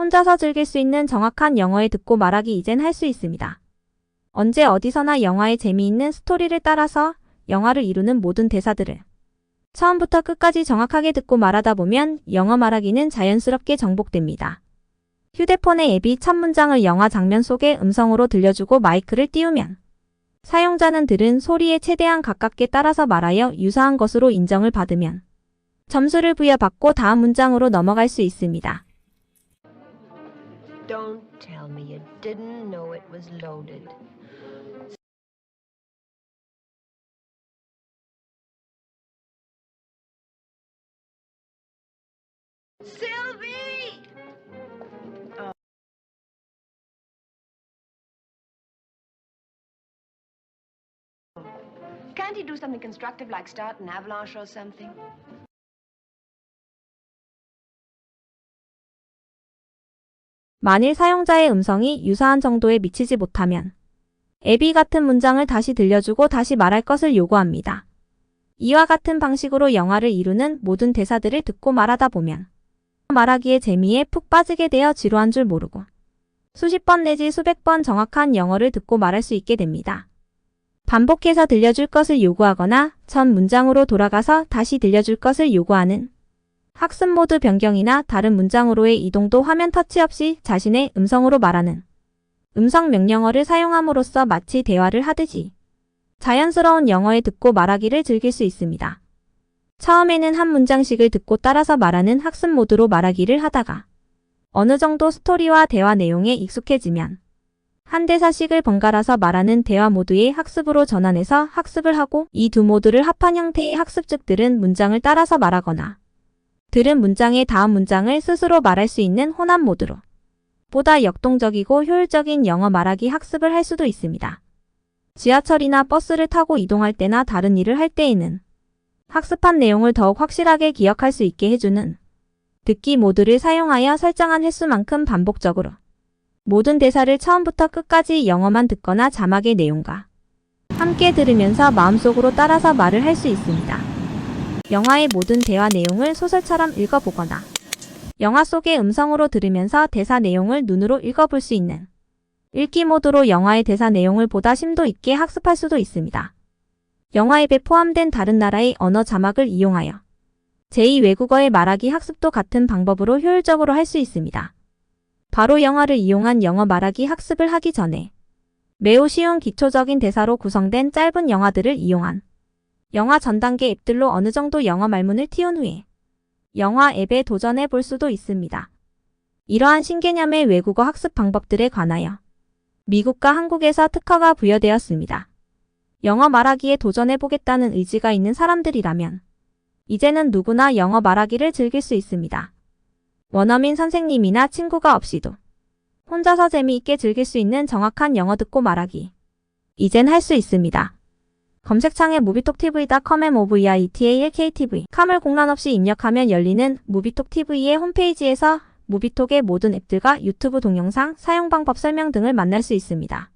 혼자서 즐길 수 있는 정확한 영어의 듣고 말하기 이젠 할 수 있습니다. 언제 어디서나 영화의 재미있는 스토리를 따라서 영화를 이루는 모든 대사들을 처음부터 끝까지 정확하게 듣고 말하다 보면 영어 말하기는 자연스럽게 정복됩니다. 휴대폰의 앱이 첫 문장을 영화 장면 속의 음성으로 들려주고 마이크를 띄우면 사용자는 들은 소리에 최대한 가깝게 따라서 말하여 유사한 것으로 인정을 받으면 점수를 부여받고 다음 문장으로 넘어갈 수 있습니다. Don't tell me you didn't know it was loaded. Sylvie! Oh. Can't he do something constructive like start an avalanche or something? 만일 사용자의 음성이 유사한 정도에 미치지 못하면 앱이 같은 문장을 다시 들려주고 다시 말할 것을 요구합니다. 이와 같은 방식으로 영화를 이루는 모든 대사들을 듣고 말하다 보면 말하기의 재미에 푹 빠지게 되어 지루한 줄 모르고 수십 번 내지 수백 번 정확한 영어를 듣고 말할 수 있게 됩니다. 반복해서 들려줄 것을 요구하거나 전 문장으로 돌아가서 다시 들려줄 것을 요구하는 학습 모드 변경이나 다른 문장으로의 이동도 화면 터치 없이 자신의 음성으로 말하는 음성 명령어를 사용함으로써 마치 대화를 하듯이 자연스러운 영어에 듣고 말하기를 즐길 수 있습니다. 처음에는 한 문장씩을 듣고 따라서 말하는 학습 모드로 말하기를 하다가 어느 정도 스토리와 대화 내용에 익숙해지면 한 대사씩을 번갈아서 말하는 대화 모드의 학습으로 전환해서 학습을 하고 이 두 모드를 합한 형태의 학습 즉 들은 문장을 따라서 말하거나 들은 문장의 다음 문장을 스스로 말할 수 있는 혼합 모드로 보다 역동적이고 효율적인 영어 말하기 학습을 할 수도 있습니다. 지하철이나 버스를 타고 이동할 때나 다른 일을 할 때에는 학습한 내용을 더욱 확실하게 기억할 수 있게 해주는 듣기 모드를 사용하여 설정한 횟수만큼 반복적으로 모든 대사를 처음부터 끝까지 영어만 듣거나 자막의 내용과 함께 들으면서 마음속으로 따라서 말을 할 수 있습니다. 영화의 모든 대화 내용을 소설처럼 읽어보거나 영화 속의 음성으로 들으면서 대사 내용을 눈으로 읽어볼 수 있는 읽기 모드로 영화의 대사 내용을 보다 심도 있게 학습할 수도 있습니다. 영화 앱에 포함된 다른 나라의 언어 자막을 이용하여 제2외국어의 말하기 학습도 같은 방법으로 효율적으로 할 수 있습니다. 바로 영화를 이용한 영어 말하기 학습을 하기 전에 매우 쉬운 기초적인 대사로 구성된 짧은 영화들을 이용한 영화 전 단계 앱들로 어느 정도 영어 말문을 틔운 후에 영화 앱에 도전해 볼 수도 있습니다. 이러한 신개념의 외국어 학습 방법들에 관하여 미국과 한국에서 특허가 부여되었습니다. 영어 말하기에 도전해 보겠다는 의지가 있는 사람들이라면 이제는 누구나 영어 말하기를 즐길 수 있습니다. 원어민 선생님이나 친구가 없이도 혼자서 재미있게 즐길 수 있는 정확한 영어 듣고 말하기. 이젠 할 수 있습니다. 검색창에 무비톡TV.com에 movieITALKTV 카물 공란 없이 입력하면 열리는 무비톡TV의 홈페이지에서 무비톡의 모든 앱들과 유튜브 동영상, 사용 방법 설명 등을 만날 수 있습니다.